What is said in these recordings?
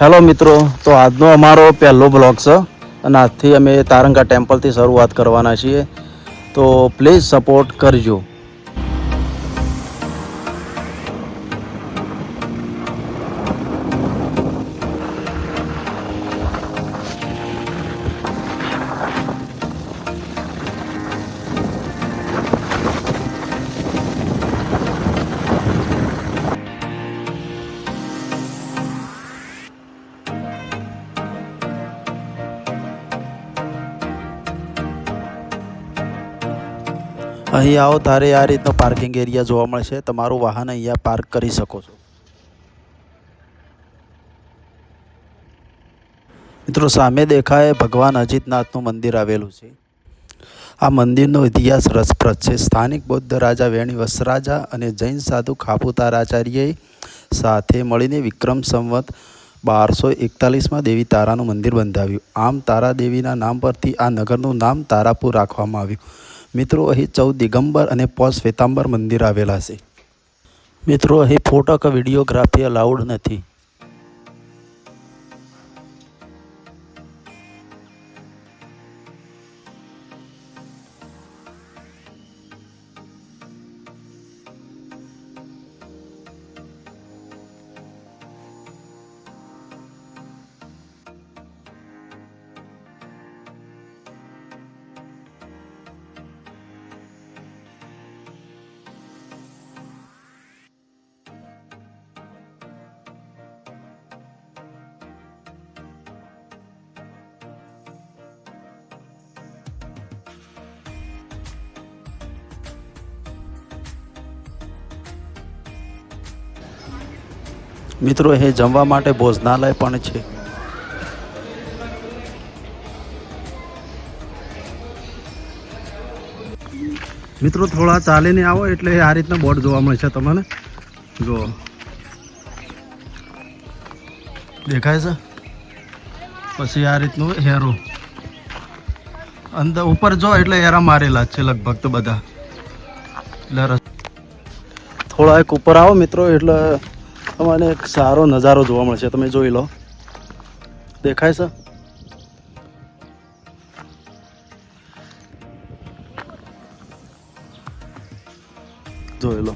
Hello મિત્રો, તો આજનો અમારો પહેલો બ્લોગ છે અને આજથી અમે તારંગા ટેમ્પલથી શરૂઆત કરવાના છીએ. તો પ્લીઝ સપોર્ટ કરજો. અહીં આવો, તારે આ રીતનો પાર્કિંગ એરિયા જોવા મળશે. તમારું વાહન અહીંયા પાર્ક કરી શકો છો. મિત્રો, સામે દેખાય ભગવાન અજીતનાથનું મંદિર આવેલું છે. આ મંદિરનો ઇતિહાસ રસપ્રદ છે. સ્થાનિક બૌદ્ધ રાજા વેણી વસરાજા અને જૈન સાધુ ખાપુતારાચાર્યએ સાથે મળીને વિક્રમ સંવત બારસો એકતાલીસમાં દેવી તારાનું મંદિર બંધાવ્યું. આમ તારા દેવીના નામ પરથી આ નગરનું નામ તારાપુર રાખવામાં આવ્યું. મિત્રો, અહીં ચૌદ દિગંબર અને પાંચ શ્વેતાંબર મંદિર આવેલા છે. મિત્રો, અહીં ફોટો કે વિડીયોગ્રાફી અલાઉડ નથી. મિત્રો અહીં જમવા માટે ભોજનાલય પણ છે. મિત્રો, થોડા ચાલીને આવો એટલે આ રીતના બોર્ડ જોવા મળે છે તમને. જો દેખાય છે? પછી આ રીતનું હેરો. અંદર ઉપર જો એટલે હેરા મારેલા છે લગભગ તો બધા. એટલે એક ઉપર આવો મિત્રો, એટલે તમને એક સારો નજારો જોવા મળશે, તમે જોઈ લો. દેખાય છે? જોઈ લો.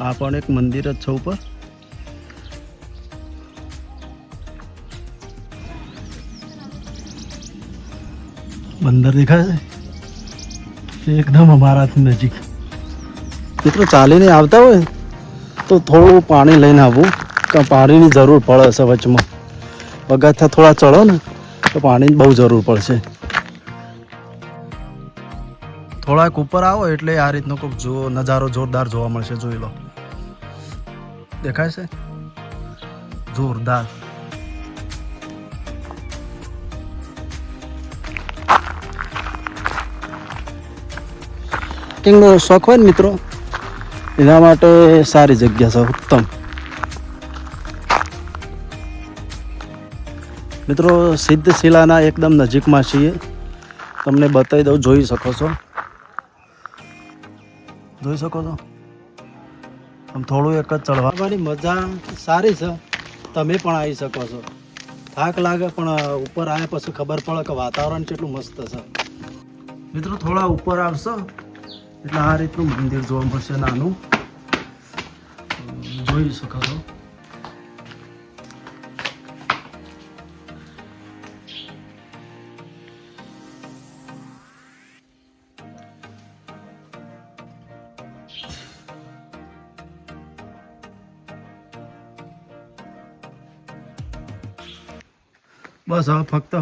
આ પણ એક મંદિર જ છે ઉપર. બંદર દેખાય છે? એકદમ અમારાથી નજીક. મિત્રો ચાલીને આવતા હોય તો થોડું પાણી લઈને આવવું કે પાણીની જરૂર પડે છે વચમાં. બગાથા થોડા ચડો ને, તો પાણીની બહુ જરૂર પડશે. થોડાક ઉપર આવો એટલે આ રીતનો કોઈક જો નજારો જોરદાર જોવા મળશે. જોઈ લો. દેખાય છે? જોરદાર. કિંગનો શોખ હોય ને મિત્રો? એના માટે સારી જગ્યા છે, ઉત્તમ. મિત્રો સિદ્ધ શિલાના એકદમ નજીકમાં છીએ. તમને બતાવી દઉં, જોઈ શકો છો. જોઈ શકો છો? આમ થોડું એક જ ચડવાની મજા સારી છે. તમે પણ આવી શકો છો. થાક લાગે, પણ ઉપર આવ્યા પછી ખબર પડે કે વાતાવરણ કેટલું મસ્ત છે. મિત્રો, થોડા ઉપર આવશો. એટલે આ રીતનું મંદિર જોવા મળશે નાનું. જોઈ શકો બસ હવે ફક્ત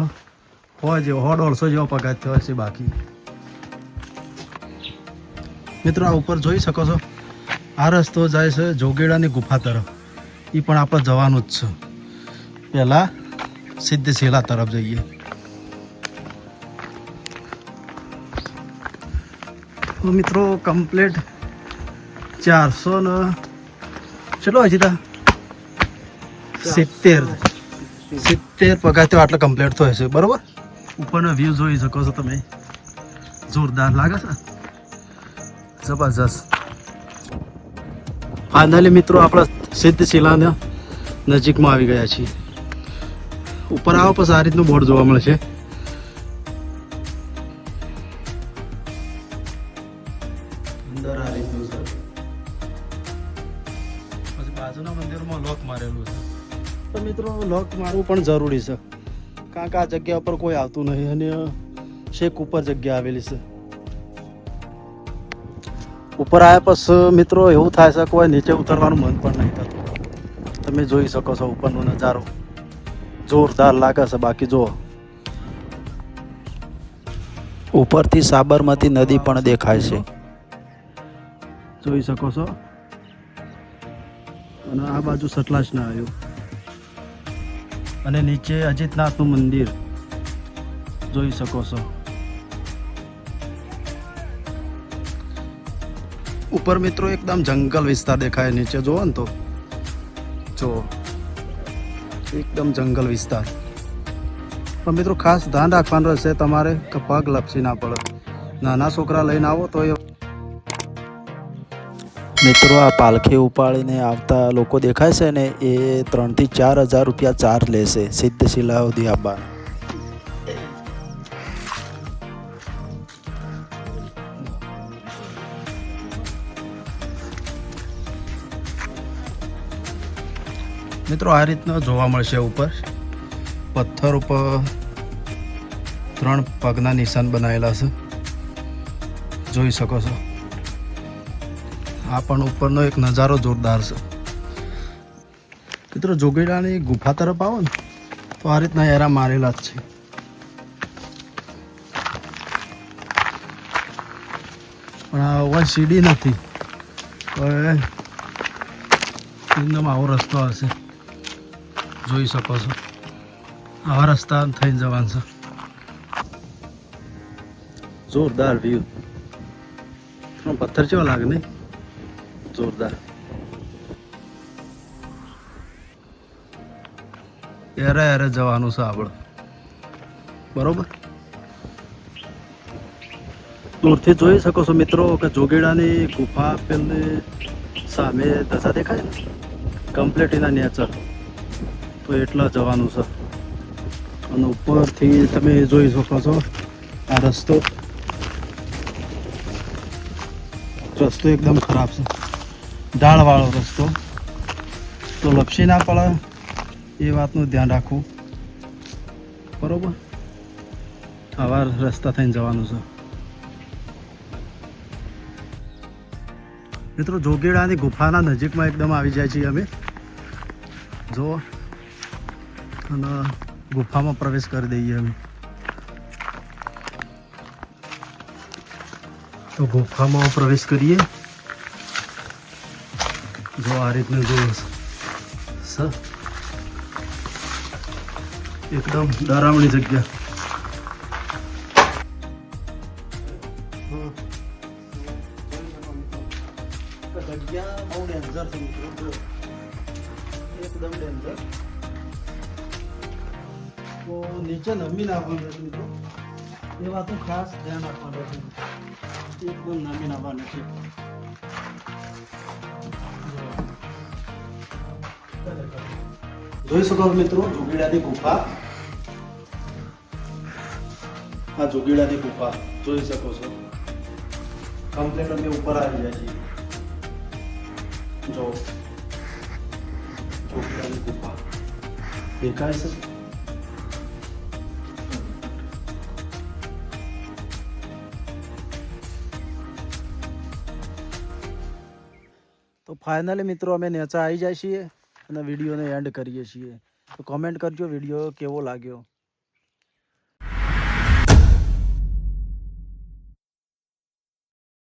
હોય જેવો સો દોઢસો જેવો પગાર થયો છે બાકી. મિત્રો, આ ઉપર જોઈ શકો છો. આ રસ્તો જાય છે જોગેડાની ગુફા તરફ. એ પણ આપણે જવાનું જ છે. પહેલાં સિદ્ધશિલા તરફ જઈએ. તો મિત્રો કમ્પ્લીટ ચારસો ને ચલો હજી તા સિત્તેર. સિત્તેર પગાર આટલો કમ્પ્લીટ થયો છે બરોબર? ઉપરનો વ્યૂ જોઈ શકો છો તમે. જોરદાર લાગે છે. જબરજસ્ત. ફાઇનલી મિત્રો આપણા સિદ્ધ શિલાના નજીકમાં આવી ગયા છીએ. ઉપર આવો પછી આ રીતનું બોર્ડ જોવા મળે છે. અંદર આ રીતનું છે. પછી બાજુના મંદિરમાં લોક મારેલું છે. તો મિત્રો લોક મારવું પણ જરૂરી છે. કારણ કે આ જગ્યા ઉપર કોઈ આવતું નહીં અને શેક ઉપર જગ્યા આવેલી છે. ઉપર આવ્યા પછી મિત્રો એવું થાય છે કોઈ નીચે ઉતરવાનું મન પણ નહીં થતું. તમે જોઈ શકો છો ઉપરનો નજારો. જોરદાર લાગે છે. બાકી જુઓ. ઉપરથી સાબરમતી નદી પણ દેખાય છે. જોઈ શકો છો. અને આ બાજુ સતલાજ ના આવ્યું. અને નીચે અજીતનાથનું મંદિર. જોઈ શકો છો. ઉપર મિત્રો એકદમ જંગલ વિસ્તાર દેખાય, નીચે જુઓ ને તો. જો, એકદમ જંગલ વિસ્તાર. પણ મિત્રો ખાસ ધ્યાન રાખવાનું રહેશે તમારે કે પગ લપસી ના પડે. નાના છોકરા લઈને આવો તો એ મિત્રો આ પાલખી ઉપાડીને આવતા લોકો દેખાય છે ને એ ત્રણથી ચાર હજાર રૂપિયા ચાર્જ લેશે. સિદ્ધ શિલા સુધી મિત્રો, આ રીતના જોવા મળશે ઉપર. પથ્થર ઉપર ત્રણ પગના નિશાન બનાવેલા છે. જોઈ શકો છો. આ પણ ઉપરનો એક નજારો જોરદાર છે. મિત્રો, જોગેડાની ગુફા તરફ આવો ને, તો આ રીતના એરા મારેલા જ છે. પણ આ સીડી નથી. હવે આવો રસ્તો હશે. જોઈ શકો છો. આવા રસ્તા થઈને જવાનું છે. જોરદાર વ્યૂ પથ્થર કેવા લાગે નહીં. જોરદાર. એરે એરે જવાનું છે આપણે બરોબર? દૂરથી જોઈ શકો છો મિત્રો કે જોગેડાની ગુફા પેલી સામે દશા દેખાય ને? કમ્પ્લીટ એના નેચર તો એટલા જવાનું છે. અને ઉપરથી તમે જોઈ શકો છો આ રસ્તો. રસ્તો એકદમ ખરાબ છે. ઢાળવાળો રસ્તો. તો લપસી ના પડે, એ વાતનું ધ્યાન રાખવું. બરોબર? આવા રસ્તા થઈને જવાનું છે. મિત્રો, જોગેડાની ગુફાના નજીકમાં એકદમ આવી જાય છીએ અમે. જો અને ગુફામાં પ્રવેશ કરી દઈએ અમે તો ગુફામાં પ્રવેશ કરીએ. જો આ રીતનું જો એકદમ ડરામણી જગ્યા. જગ્યા બહુ ડેન્જર છે મિત્રો. એકદમ ડેન્જર તો નીચે નમી નાખવાનું છે મિત્રો. એ વાતનું ખાસ ધ્યાન રાખવાનું છે એકદમ નમી નાખવાનું છે જોઈ શકો મિત્રો, જોગીડાની ગુફા. આ જોગીડાની ગુફા. જોઈ શકો છો. કમ્પ્લેટ અમે ઉપર આવી જાય છે જો, જોગીડાની ગુફા. દેખાય છે? તો ફાઇનલી મિત્રો અમે નેચા આવી જાય છીએ અને વિડીયોને એન્ડ કરીએ છીએ. તો કોમેન્ટ કરજો વીડિયો કેવો લાગ્યો.